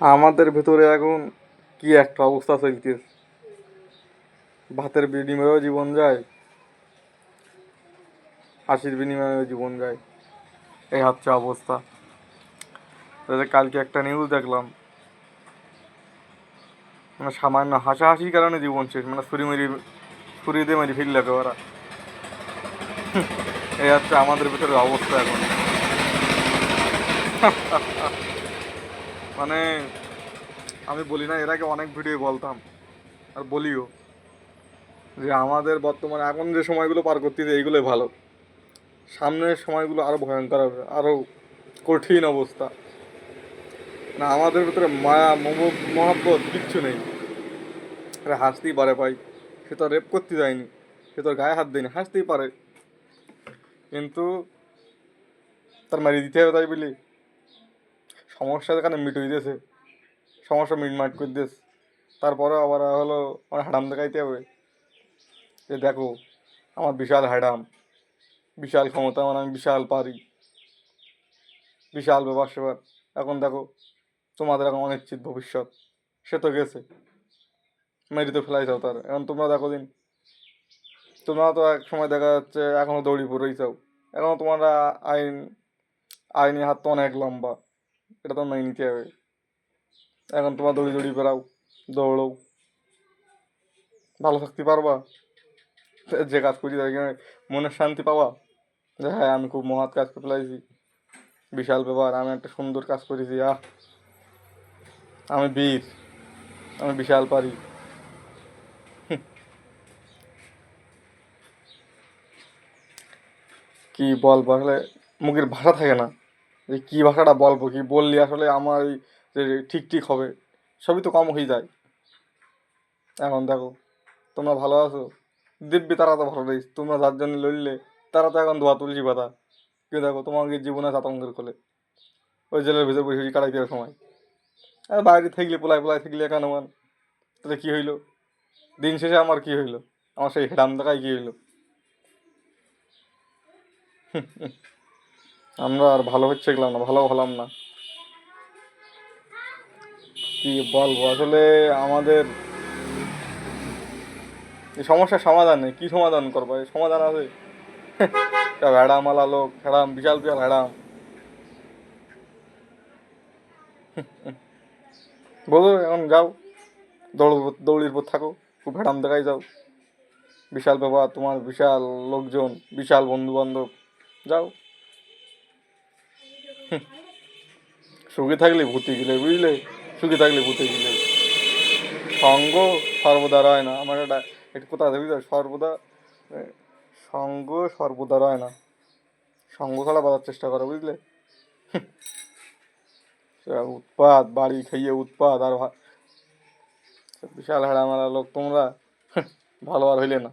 আমাদের ভেতরে এখন কি একটা অবস্থা চলছে ভাতের বিনিময়েও জীবন যায়, হাসির বিনিময়েও জীবন যায়। এই হচ্ছে অবস্থা। তাহলে কালকে একটা নিউজ দেখলাম। মানে সামান্য হাসাহাসির কারণে জীবন শেষ মানে ছুরি মেরি, ছুরি দিয়ে মেরি ফিরলে ওরা এই হচ্ছে আমাদের ভিতরে অবস্থা এখন। মানে আমি বলি না, এর আগে অনেক ভিডিও বলতাম, আর বলিও যে আমাদের বর্তমানে এখন যে সময়গুলো পার করতেছে, এইগুলোই ভালো। সামনের সময়গুলো আরও ভয়ঙ্কর হবে আরও কঠিন অবস্থা। না, আমাদের ভিতরে মায়া মহাব্বত কিচ্ছু নেই। আরে, হাসতেই পারে ভাই, সে তো রেপ করতে যায়নি, সে তো গায়ে হাত দেয়নি, হাসতেই পারে। কিন্তু তার মারি দিতে হবে তাই বলি। সমস্যা যেখানে মিটই দিয়েছে সমস্যা মিটমাট করে দিয়েছে তারপরে আবার হলো আমার হাডাম দেখাইতে হবে। যে দেখো, আমার বিশাল হ্যাডাম বিশাল ক্ষমতা মানে আমি বিশাল পারি, বিশাল ব্যাপার সেবার এখন দেখো, তোমাদের এখন অনিশ্চিত ভবিষ্যৎ, সে তো গেছে। মেরি তো ফেলাই যাও তার। এখন তোমরা দেখো দিন, তোমরা তো এক সময় দেখা যাচ্ছে এখনও দৌড়ি পড়েই চাও এখনও তোমরা আইন, আইনি হাত তো অনেক লম্বা। এটা তো মেনে নিতে হবে। এখন তোমার দৌড়ি দৌড়ি বেড়াও দৌড়ো ভালো থাকতে পারবা। যে কাজ করি তাই মনের শান্তি পাওয়া যে হ্যাঁ আমি খুব মহৎ কাজ করে ফেলাইছি বিশাল ব্যাপার, আমি একটা সুন্দর কাজ করেছি, আহ। আমি বীর, আমি বিশাল পারি। কি বল আসলে মুখের ভাষা থাকে না। যে কী ভাষাটা বলব, কি বললি আসলে আমার যে ঠিক ঠিক হবে, সবই তো কম হয়ে যায়। এখন দেখো, তোমরা ভালো আছো? দিব্যি তারা তো ভালো রয়েছে তোমরা যার জন্য লড়লে, তারা তো এখন ধোয়া তুলসী পাতা কেউ দেখো, তোমাকে জীবনে আতঙ্কের কোলে। ওই জেলের ভিতরে বসে কাটাই দেওয়ার সময়। আর বাইরে থাকলে, পোলায় পোলায় থাকলে এখানে মান তাহলে কী হইল? দিন শেষে আমার কী হইল? আমার সেই হেডাম দেখায় কী হইল? আমরা আর ভালো হচ্ছে গেলাম না, ভালো হলাম না। কি বলব? আসলে আমাদের এই সমস্যার সমাধান নেই, কি সমাধান করব? এই সমাধান আছে। ভ্যাডাম আলা লোক ভ্যাডাম বিশাল বিশাল ভ্যাডাম বলো, এখন যাও। দৌড়, দৌড়ির পর থাকো, খুব ভ্যাডাম দেখাই যাও। বিশাল ব্যাপার তোমার বিশাল লোকজন, বিশাল বন্ধু বান্ধব যাও। সুখে থাকলে ভূতি গেলে, বুঝলে? সুখে থাকলে ভূতে গেলে। সঙ্গ সর্বদা রয় না। আমার একটা, একটু কোথায় বুঝলে? সর্বদা সঙ্গ সর্বদা রয় না। সঙ্গ ছাড়া বাজার চেষ্টা করো, বুঝলে? উৎপাত, বাড়ি খাইয়ে উৎপাত, আর বিশাল হাড়া মারা লোক তোমরা, ভালো আর হইলে না।